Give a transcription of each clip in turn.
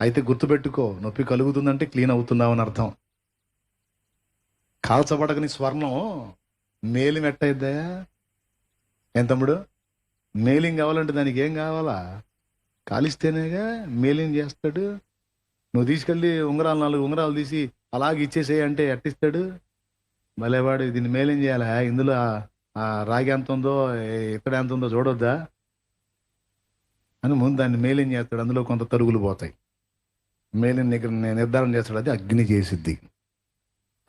అయితే గుర్తుపెట్టుకో నొప్పి కలుగుతుందంటే క్లీన్ అవుతున్నావు అని అర్థం. కాల్చబడగని స్వర్ణం మేలిం ఎట్టయిద్దా ఏం తమ్ముడు? మేలింగ్ కావాలంటే దానికి ఏం కావాలా? కాలిస్తేనేగా మేలింగ్ చేస్తాడు. నువ్వు తీసుకెళ్ళి ఉంగరాలు నాలుగు ఉంగరాలు తీసి అలాగే ఇచ్చేసేయి అంటే ఎట్టిస్తాడు? భలేవాడు దీన్ని మేలింగ్ చేయాలా? ఇందులో ఆ రాగి ఎంత ఉందో ఇక్కడ ఎంత ఉందో చూడొద్దా? అని ముందు దాన్ని మేలింగ్ చేస్తాడు. అందులో కొంత తరుగులు పోతాయి. మేలిని నిర్ధారణ చేస్తాడు అది అగ్ని చేసిద్ది.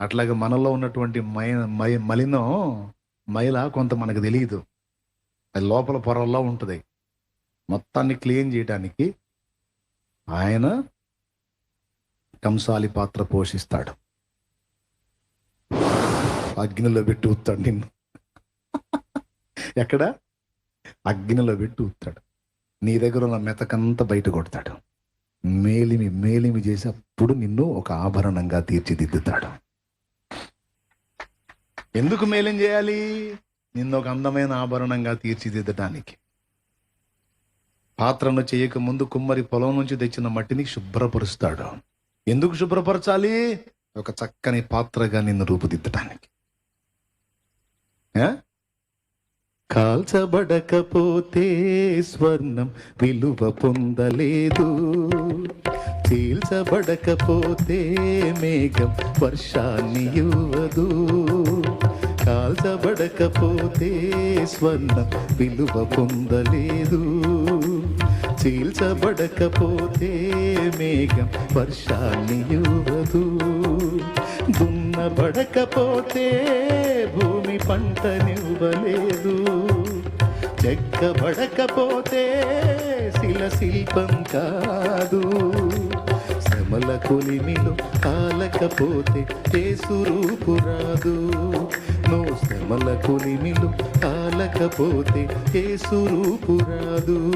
అట్లాగే మనలో ఉన్నటువంటి మయ మయ మలినం మైల కొంత మనకు తెలియదు. అది లోపల పొరల్లో ఉంటుంది. మొత్తాన్ని క్లీన్ చేయడానికి ఆయన కంసాలి పాత్ర పోషిస్తాడు. అగ్నిలో పెట్టి ఊతాడు నిన్ను. ఎక్కడ? అగ్నిలో పెట్టి ఊతాడు నీ దగ్గర ఉన్న మెతకంతా బయట కొడతాడు. మేలిమి మేలిమి చేసి అప్పుడు నిన్ను ఒక ఆభరణంగా తీర్చిదిద్దుతాడు. ఎందుకు మేలిం చేయాలి? నిన్ను ఒక అందమైన ఆభరణంగా తీర్చిదిద్దడానికి పాత్రను చేయక ముందు కుమ్మరి పొలం నుంచి తెచ్చిన మట్టిని శుభ్రపరుస్తాడు. ఎందుకు శుభ్రపరచాలి? ఒక చక్కని పాత్రగా నిన్ను రూపుదిద్దటానికి. కాల్చబడకపోతే స్వర్ణం విలువ పొందలేదు. చీల్చబడకపోతే మేఘం వర్షాన్ని ఇవ్వదు. కాల్చబడకపోతే స్వర్ణం విలువ పొందలేదు. చీల్చబడకపోతే మేఘం వర్షాన్ని ఇవ్వదు. దున్నబడకపోతే భూమి పంటనివ్వలేదు. చెక్కబడకపోతే శిల శిల్పం కాదు. శ్రమల కొలిమిలో ఆలకపోతే ఏ సురూపు రాదు. నువ్వు శ్రమల కొలిమిలో ఆలకపోతే ఏ సురూపు రాదు.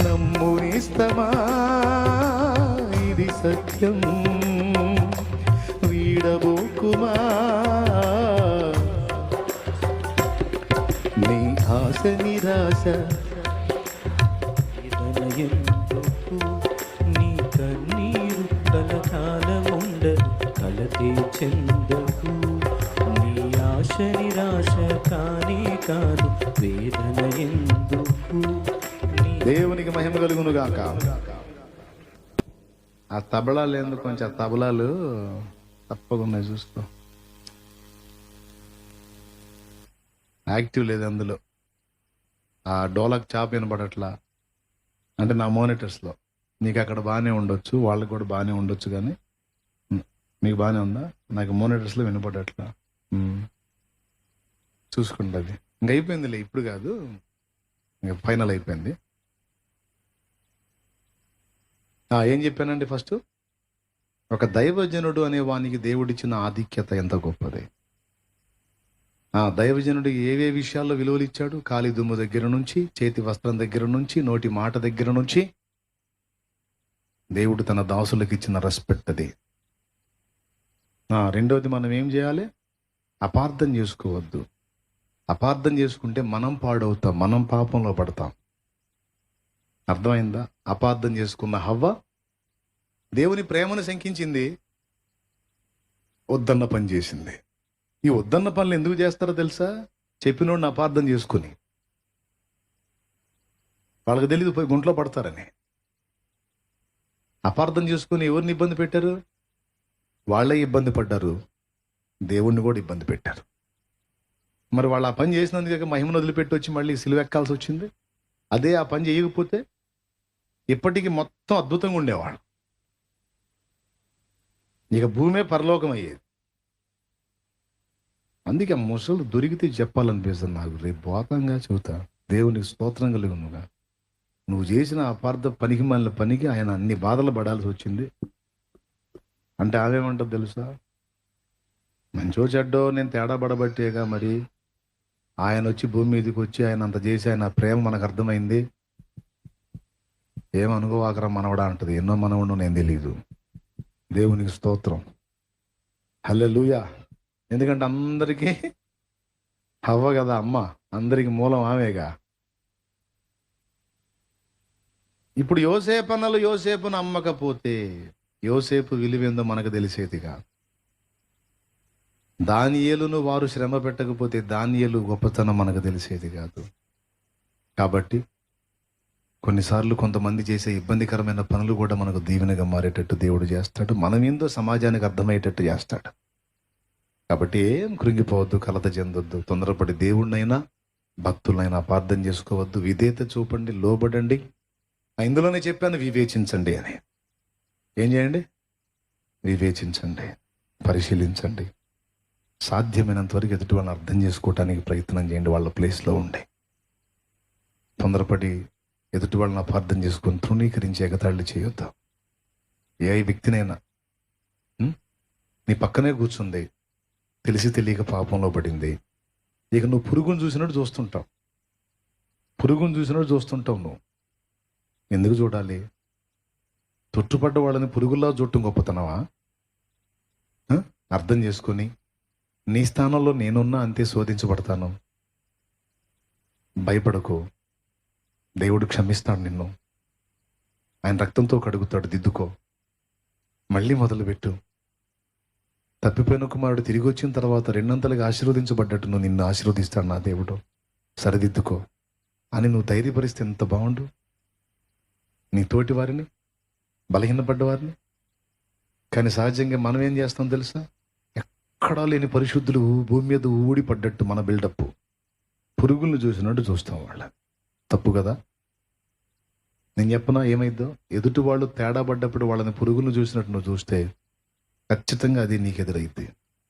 నమ్మునిస్తమా? ఇది సత్యం. వీడబోకుమా? ఆశ నిరాశ. నీ కన్నీరు కలకాలముండదు కలతే చెందకు. నీ ఆశ నిరాశ కానీ కాదు వేదన ఎందుకు దేవునికి మహిమ కలుగును గాక ఆ తబలాలు ఎందుకు కొంచెం ఆ తబలాలు తప్పకుండా ఉన్నాయి చూసుకో. యాక్టివ్ లేదు అందులో. ఆ డోలక్ చాప్ వినబడట్లా? అంటే నా మోనిటర్స్లో. నీకు అక్కడ బాగానే ఉండొచ్చు వాళ్ళకి కూడా బాగానే ఉండొచ్చు కానీ మీకు బాగానే ఉందా? నాకు మోనిటర్స్లో వినపడట్లా చూసుకుంటుంది ఇంక అయిపోయిందిలే ఇప్పుడు కాదు. ఇంకా ఫైనల్ అయిపోయింది. ఏం చెప్పానండి ఫస్ట్? ఒక దైవజనుడు అనే వానికి దేవుడిచ్చిన ఆధిక్యత ఎంత గొప్పది? ఆ దైవజనుడు ఏవే విషయాల్లో విలువలు ఇచ్చాడు కాలి దుమ్ము దగ్గర నుంచి చేతి వస్త్రం దగ్గర నుంచి నోటి మాట దగ్గర నుంచి. దేవుడు తన దాసులకు ఇచ్చిన రెస్పెక్ట్ అది. రెండవది మనం ఏం చేయాలి? అపార్థం చేసుకోవద్దు. అపార్థం చేసుకుంటే మనం పాడవుతాం మనం పాపంలో పడతాం. అర్థమైందా? అపార్థం చేసుకున్న హవ్వ దేవుని ప్రేమను శంకించింది వద్దన్న పని చేసింది. ఈ వద్దన్న పనులు ఎందుకు చేస్తారో తెలుసా? చెప్పినోడిని అపార్థం చేసుకుని. వాళ్ళకి తెలియదు పోయి గుంట్లో పడతారని. అపార్థం చేసుకుని ఎవరిని ఇబ్బంది పెట్టారు? వాళ్ళే ఇబ్బంది పడ్డారు. దేవుణ్ణి కూడా ఇబ్బంది పెట్టారు. మరి వాళ్ళు ఆ పని చేసినందుకే మహిమను వదిలిపెట్టి వచ్చి మళ్ళీ సిలువెక్కాల్సి వచ్చింది? అదే ఆ పని చేయకపోతే ఇప్పటికీ మొత్తం అద్భుతంగా ఉండేవాళ్ళు. ఇక భూమే పరలోకం అయ్యేది అందుకే ఆ ముసలు దొరికితే చెప్పాలనిపిస్తుంది నాకు. రేపు బోతంగా చెబుతా. దేవునికి స్తోత్రం కలిగి నువ్వుగా నువ్వు చేసిన అపార్థ పనికి మన పనికి ఆయన అన్ని బాధలు పడాల్సి వచ్చింది. అంటే ఆమెమంటుంది తెలుసా? మంచో చెడ్డో నేను తేడా పడబట్టేగా మరి. ఆయన వచ్చి భూమి మీదకి వచ్చి ఆయన అంత చేసి ఆయన ప్రేమ మనకు అర్థమైంది. ఏమనుకోవాకరా మనవడా అంటది. ఎన్నో మనవడు నేను తెలియదు దేవునికి స్తోత్రం. హల్లెలూయా. ఎందుకంటే అందరికీ హవ్వ కదా అమ్మ అందరికి మూలం ఆమెగా. ఇప్పుడు యోసేపు అన్నలు యోసేపును అమ్మకపోతే యోసేపు విలువేందో మనకు తెలిసేదిగా. దానియేలును వారు శ్రమ పెట్టకపోతే దానియేలు గొప్పతనం మనకు తెలిసేది కాదు. కాబట్టి కొన్నిసార్లు కొంతమంది చేసే ఇబ్బందికరమైన పనులు కూడా మనకు దీవెనగా మారేటట్టు దేవుడు చేస్తాడు. మనం ఏందో సమాజానికి అర్థమయ్యేటట్టు చేస్తాడు. కాబట్టి ఏం కృంగిపోవద్దు కలత చెందొద్దు. తొందరపడి దేవుణ్ణైనా భక్తులైనా అపార్థం చేసుకోవద్దు. విధేత చూపండి లోబడండి. ఇందులోనే చెప్పాను వివేచించండి అని. ఏం చేయండి? వివేచించండి పరిశీలించండి. సాధ్యమైనంత వరకు ఎదుటి వాళ్ళని అర్థం చేసుకోవటానికి ప్రయత్నం చేయండి వాళ్ళ ప్లేస్లో ఉండి. తొందరపడి ఎదుటి వాళ్ళని అపార్థం చేసుకొని తృణీకరించి ఎగతాళి చేయొద్దు. ఏ వ్యక్తినైనా నీ పక్కనే కూర్చుంది. తెలిసి తెలియక పాపంలో పడింది. ఇక నువ్వు పురుగును చూసినట్టు చూస్తుంటావు. పురుగును చూసినట్టు చూస్తుంటావు నువ్వు. ఎందుకు చూడాలి? తొట్టుపడ్డ వాళ్ళని పురుగుల్లా చూడటం గొప్పతనవా అర్థం చేసుకొని నీ స్థానంలో నేనున్నా అంతే శోధించబడతాను. భయపడకు. దేవుడు క్షమిస్తాడు నిన్ను. ఆయన రక్తంతో కడుగుతాడు దిద్దుకో. మళ్ళీ మొదలుపెట్టు. తప్పిపోయిన కుమారుడు తిరిగి వచ్చిన తర్వాత రెండంతలుగా ఆశీర్వదించబడ్డట్టు నువ్వు నిన్ను ఆశీర్వదిస్తాడు నా దేవుడు. సరిదిద్దుకో. అని నువ్వు ధైర్యపరిస్తే ఎంత బాగుండు? నీ తోటి వారిని? బలహీనపడ్డ వారిని కానీ సహజంగా మనం ఏం చేస్తాం తెలుసా? ఎక్కడా లేని పరిశుద్ధులు భూమి మీద ఊడి పడ్డట్టు మన బిల్డప్. పురుగులను చూసినట్టు చూస్తాం వాళ్ళ. తప్పు కదా? నేను చెప్పనా ఏమైద్దో ఎదుటి వాళ్ళు తేడా పడ్డప్పుడు వాళ్ళని పురుగులను చూసినట్టు నువ్వు చూస్తే ఖచ్చితంగా అది నీకు ఎదురైతే